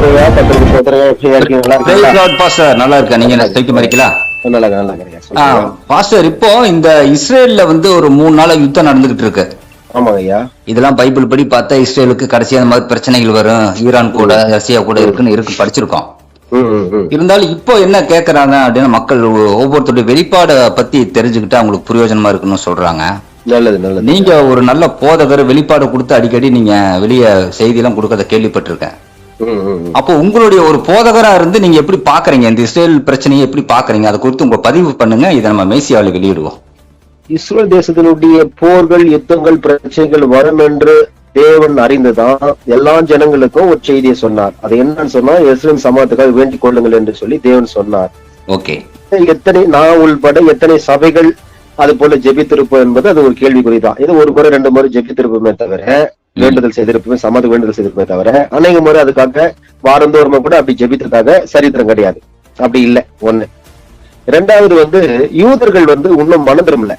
இருக்கீங்க நல்லா இருக்கீங்களா? இருக்கேன். நீங்க சைக்கிள் நல்லா நல்லா இருக்கேன். பாஸ்டர் இப்போ இந்த இஸ்ரேல்ல வந்து ஒரு மூணு நாளா யுத்தம் நடந்துகிட்டு இருக்கு. ஆமாங்க ஐயா. இதெல்லாம் பைபிள் படி பார்த்தா இஸ்ரேலுக்கு கடைசியா அந்த மாதிரி பிரச்சனைகள் வரும். ஈரான் கூட ரஷ்யா கூட இருக்குன்னு இருக்கு. படிச்சிருக்கோம். இருந்தாலும் இப்போ என்ன கேக்குறாங்க அப்படின்னா மக்கள் ஒவ்வொருத்தருடைய வெளிப்பாடை பத்தி தெரிஞ்சுக்கிட்டு அவங்களுக்கு பிரயோஜனமா இருக்குன்னு சொல்றாங்க. நல்லது நல்லது. நீங்க ஒரு நல்ல போதகர் வெளிப்பாடு கொடுத்து அடிக்கடி நீங்க வெளிய செய்தியெல்லாம் கொடுக்கறத கேள்விப்பட்டிருக்கேன். அப்போ உங்களுடைய ஒரு போதகரா இருந்து நீங்க எப்படி பாக்குறீங்க? இந்த இஸ்ரேல் பிரச்சனையை எப்படி பாக்குறீங்க? அதை குறித்து உங்க பதிவு பண்ணுங்க. இதை நம்ம மேசியாவில் வெளியிடுவோம். இஸ்ரேல் தேசத்தினுடைய போர்கள் யுத்தங்கள் பிரச்சனைகள் வரும் என்று தேவன் அறிந்துதான் எல்லா ஜனங்களுக்கும் ஒரு செய்தியை சொன்னார். அது என்னன்னு சொன்னா இஸ்ரேல் சமாதத்துக்காக வேண்டிக் கொள்ளுங்கள் என்று சொல்லி தேவன் சொன்னார். ஓகே. எத்தனை நான் உள்பட எத்தனை சபைகள் அது போல ஜெபித்திருப்போம் என்பது அது ஒரு கேள்விக்குறிதான். இது ஒரு முறை ரெண்டு முறை ஜெபித்திருப்போமே தவிர வேண்டுதல் செய்திருப்போமே சமாத வேண்டுதல் செய்திருப்போமே தவிர அநேக முறை அதுக்காக வாரந்தோறுமா கூட அப்படி ஜெபித்ததாக சரித்திரம் கிடையாது. அப்படி இல்லை ஒண்ணு. ரெண்டாவது வந்து யூதர்கள் வந்து இன்னும் மனம் திரும்பல.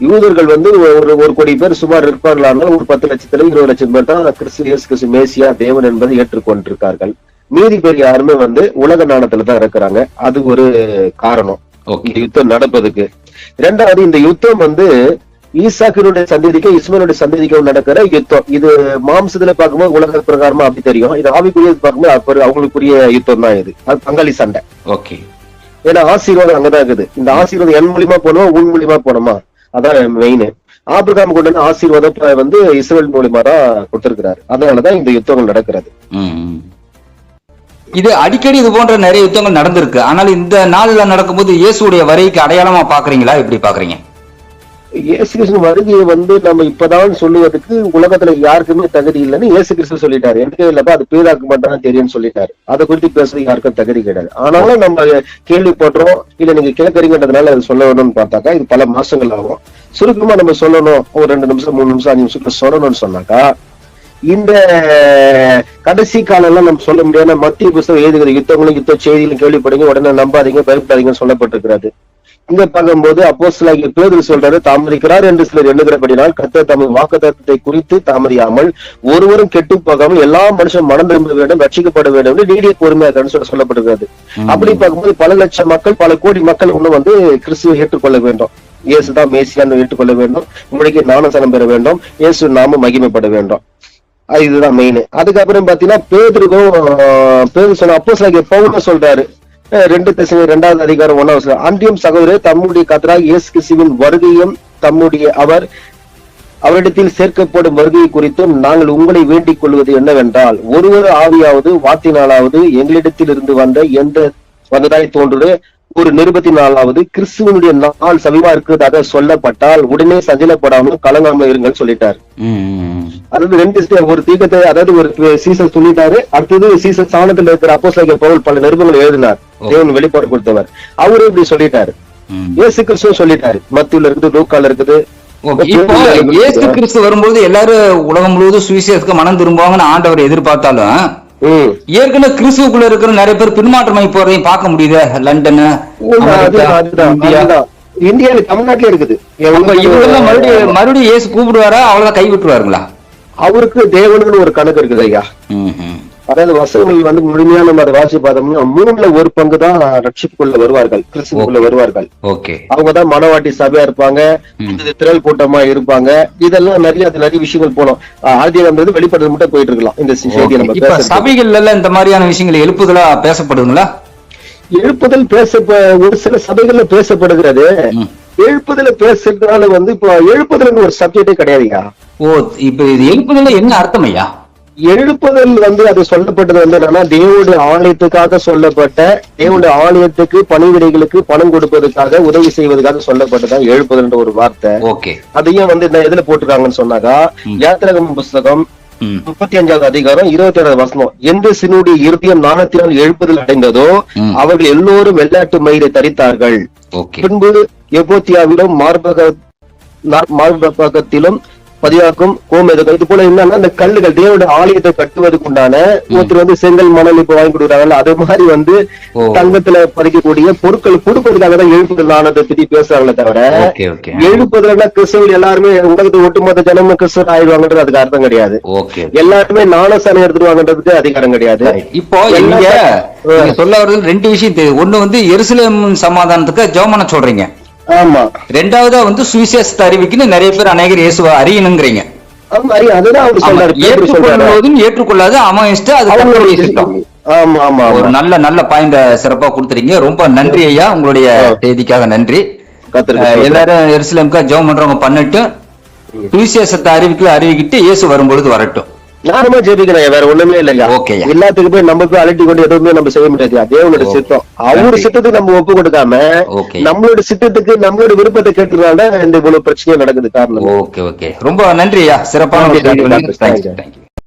யூதர்கள் வந்து ஒரு ஒரு கோடி பேர் சுமார் இருப்பார்களானால் ஒரு பத்து லட்சத்துல இருபது லட்சம் பேர் தான் கிறிஸ்து இயேசு கிறிஸ்து மேசியா தேவன் என்பதை ஏற்றுக்கொண்டிருக்கார்கள். மீதி பேர் யாருமே வந்து உலக நாணத்துல தான் இருக்கிறாங்க. அது ஒரு காரணம். இந்த யுத்தம் நடப்பதுக்கு. இரண்டாவது இந்த யுத்தம் வந்து ஈசாக்கினுடைய சந்ததிக்கும் இஸ்மனுடைய சந்ததிக்கும் நடக்கிற யுத்தம். இது மாம்சத்துல பார்க்கும்போது உலக பிரகாரமா அப்படி தெரியும். இது ஆவிக்குரியது பார்க்கும்போது அவங்களுக்குரிய யுத்தம் தான் இது. அது பங்காளி சண்டை. ஓகே. ஏன்னா ஆசீர்வாதம் அங்கதான் இருக்குது. இந்த ஆசீர்வாதம் என் மூலியமா போனோமா உன் மூலியமா போனோமா? அதான் மெயின் ஆபிரகாம் கொண்டு ஆசீர்வாதம் வந்து இஸ்ரேல் மூலியமா தான் கொடுத்திருக்கிறாரு. அதனாலதான் இந்த யுத்தங்கள் நடக்கிறது. இது அடிக்கடி இது போன்ற நிறைய யுத்தங்கள் நடந்திருக்கு. ஆனால் இந்த நாள்ல நடக்கும்போது இயேசுடைய வரைக்கு அடையாளமா பாக்குறீங்களா எப்படி பாக்குறீங்க இயேசு கிறிஸ்து வருகையை வந்து நம்ம இப்பதான் சொல்லுவதற்கு உலகத்துல யாருக்குமே தகுதி இல்லைன்னு இயேசு கிறிஸ்து சொல்லிட்டாரு எனக்கு இல்லப்ப அது பீதாக்கு மட்டும் தான் தெரியும்னு சொல்லிட்டாரு. அதை குறித்து பேசுறது யாருக்கும் தகுதி கிடையாது. ஆனாலும் நம்ம கேள்விப்படுறோம். இல்ல நீங்க கேட்கறீங்கன்றதுனால அது சொல்ல வேணும்னு பார்த்தாக்கா இது பல மாசங்கள் ஆகும். சுருக்கமா நம்ம சொல்லணும். ஒரு ரெண்டு நிமிஷம் மூணு நிமிஷம் அஞ்சு நிமிஷத்துல சொல்லணும்னு சொன்னாக்கா இந்த கடைசி காலம் எல்லாம் நம்ம சொல்ல முடியாத மத்திய புஸ்தகம் எழுதுகிற யுத்தங்களும் யுத்த செய்திகளும் கேள்விப்படுங்க. உடனே நம்பாதீங்க பயப்படாதீங்கன்னு சொல்லப்பட்டிருக்கிறது. இங்க பார்க்கும்போது அப்போஸ்தலனாகிய பேதுரு சொல்றாரு தாமதிக்கிறார் என்று சிலர் எண்ணுகிறபடினால் கர்த்தர் தமது வாக்குத்தத்தத்தை குறித்து தாமதியாமல் ஒருவரும் கெட்டு போகாமல் எல்லா மனுஷன் மனம் திரும்ப வேண்டும் ரட்சிக்கப்பட வேண்டும் என்று நீடிய பொறுமையாக சொல்ல சொல்லப்பட்டிருக்கிறது அப்படி பார்க்கும்போது பல லட்சம் மக்கள் பல கோடி மக்கள் இன்னும் வந்து கிறிஸ்துவை ஏற்றுக்கொள்ள வேண்டும். இயேசுதான் மேசியான்னு ஏற்றுக்கொள்ள வேண்டும். உங்களுக்கு ஞானசனம் பெற வேண்டும். இயேசு நாம மகிமைப்பட வேண்டும். இதுதான் மெயின் அதுக்கப்புறம் பாத்தீங்கன்னா பேதருக்கும் பேதுரு சொன்ன அப்போ பவுல சொல்றாரு அஹ், ரெண்டு திசை இரண்டாவது அதிகாரம் ஒன்னாவது அன்றியும் சகோதரர் தம்முடைய கத்தராக இயேசு கிறிஸ்துவின் வருகையும் தம்முடைய அவர் அவரிடத்தில் சேர்க்கப்படும் வருகை குறித்தும் நாங்கள் உங்களை வேண்டிக் கொள்வது என்னவென்றால் ஒருவர் ஆவியாவது வாத்தினாலாவது எங்களிடத்தில் இருந்து வந்த எந்த வந்ததாய் தோன்றுது ஒரு நிருபத்தினாலாவது கிறிஸ்துவனுடைய நாள் சமீபமா இருக்கிறதாக சொல்லப்பட்டால் உடனே சஞ்சலப்படாமல் கலங்காமல் இருங்கள் சொல்லிட்டார். அதாவது ரெண்டு. ஒரு தீக்கத்தை அதாவது ஒரு சீசன் சொல்லிட்டாரு அடுத்தது சீசன் சாணத்துல இருக்கிற அப்போ பவுல் பல நிருபங்கள் எழுதினார் தேவன் வெளிப்பாடு கொடுத்தவர் அவரு இப்படி சொல்லிட்டாரு. இயேசு கிறிஸ்துவ சொல்லிட்டாரு மத்தியில இருக்குது லூக்கால இருக்குது இயேசு கிறிஸ்து வரும்போது எல்லாரும் உலகம் முழுவதும் சுவிசேஷத்துக்கு மனம் திரும்புவாங்கன்னு ஆண்டவர் எதிர்பார்த்தாலும் ஏற்கனவே கிறிஸ்துவுக்குள்ள இருக்கிற நிறைய பேர் பின்மாற்றமாய் போறதையும் பார்க்க முடியுது. லண்டனு உண்மை, அமெரிக்கா, அதுதான், அதுதான், இந்தியா. அதுதான். இந்தியால தமிழ்நாட்டுல இருக்குது. மறுபடியும் மறுபடியும் இயேசு கூப்பிடுவாரா? அவ்வளவுதான் கை விட்டுருவாருங்களா அவருக்கு தேவனுக்கு ஒரு கணக்கு இருக்குது ஐயா. அதாவது வசனங்கள் வந்து முழுமையா நம்ம அதை வாசி பார்த்தோம்னா மூணுல ஒரு பங்கு தான் ரட்சிப்புக்குள்ள வருவார்கள் கிறிஸ்துக்குள்ள வருவார்கள். ஓகே. அவங்கதான் மனவாட்டி சபையா இருப்பாங்க திரள் கூட்டமா இருப்பாங்க. இதெல்லாம் நிறைய அது நிறைய விஷயங்கள் போனோம். ஆதியம் வந்தது வெளிப்படுறது மட்டும் போயிட்டு இருக்கலாம். இந்த செய்தியை நம்ம. சபைகள்ல எல்லாம் இந்த மாதிரியான விஷயங்கள் எழுப்புதலா பேசப்படுதுங்களா? எழுப்புதல் பேச ஒரு சில சபைகள்ல பேசப்படுகிறது. எழுப்புதல பேசுறதுனால வந்து இப்போ எழுப்புதல் ஒரு சப்ஜெக்டே கிடையாதுயா ஓ இப்ப இது எழுப்புதல்ல என்ன அர்த்தம் ஐயா? எழுப்புதல் வந்து அது சொல்லப்பட்டது வந்து என்னன்னா தேவனுடைய ஆலயத்துக்காக சொல்லப்பட்ட தேவனுடைய ஆலயத்துக்கு பணிவிடைகளுக்கு பணம் கொடுப்பதற்காக உதவி செய்வதற்காக சொல்லப்பட்டதான் எழுப்புதல்ன்ற ஒரு வார்த்தை. ஓகே. அதையும் வந்து என்ன எதுல போட்டிருக்காங்கன்னு சொன்னாக்கா யாத்திரகம் புஸ்தகம். முப்பத்தி அஞ்சாவது அதிகாரம் இருபத்தி ஏழாவது வசனம். எந்த சினுடைய இருதயம் நாணத்தினால் எழுப்புதல் அடைந்ததோ. அவர்கள் எல்லோரும் வெள்ளாட்டு மயிரை தரித்தார்கள். பின்பு எபோத்தியாவிலும் மார்பக மார்பகத்திலும் பதிவாக்கும் கோமேதகம் இது போல என்னன்னா இந்த கல்லுகள் தேவனுடைய ஆலயத்தை கட்டுவதற்கு உண்டான ஒருத்தர் வந்து செங்கல் மணல் இப்ப வாங்கி கொடுக்குறாங்கல்ல அது மாதிரி வந்து. தங்கத்துல பதிக்கக்கூடிய பொருட்கள் கொடுப்பதற்காக தான் எழுப்புதல் நாணத்தை பத்தி பேசுறாங்களே தவிர எழுப்புதல்னா கிறிஸ்தவர்கள் எல்லாருமே உலகத்து ஒட்டுமொத்த ஜனமும் கிறிஸ்தவர் ஆயிடுவாங்கன்றது அதுக்கு அர்த்தம் கிடையாது. எல்லாருமே நாணசாமி எடுத்துட்டு வாங்கன்றதுக்கு அதிகாரம் கிடையாது. இப்போ. நீங்க சொல்ல வர்றது ரெண்டு விஷயம் ஒண்ணு வந்து எருசலேம் சமாதானத்துக்கு ஜெபம் சொல்றீங்க. ரெண்டாவதா வந்து சுவிசேஷத்தை அறிவிக்குன்னு நிறைய பேர் அநேகர் இயேசுவை அறியணுங்கிறீங்க. ஆமா ஆமா, ஏற்றுக்கொள்வதும் ஏற்றுக்கொள்ளாது அவன் இஷ்டம் அது அவங்களுடைய ஆமா ஆமா ஒரு ஆமா நல்ல நல்ல பாயிண்ட சிறப்பா கொடுத்துறீங்க ரொம்ப நன்றி ஐயா உங்களுடைய செய்திக்காக நன்றி. எல்லாரும் எருசலேமுக்கா ஜெபம் பண்றவங்க பண்ணிட்டு சுவிசேஷத்தை அறிவிக்கல அறிவிக்கிட்டு இயேசு வரும்பொழுது வரட்டும். நானுமா ஜெபிக்கிறேன் வேற ஒண்ணுமே இல்லையா ஓகேய்யா. எல்லாத்துக்குமே நம்ம போய் அலட்டி கொண்டு எதுவுமே நம்ம செய்ய முடியாது. தேவனோட ஓகே. சித்தம். அவரு நன்றி. சித்தத்துக்கு நம்ம ஒப்பு கொடுக்காம ஓகே. நம்மளோட சித்தத்துக்கு நம்மளோட விருப்பத்தை கேட்டுறதால இந்த இவ்வளவு பிரச்சனை நடக்குது காரணம். ஓகே ஓகே ரொம்ப நன்றி ஐயா. சிறப்பான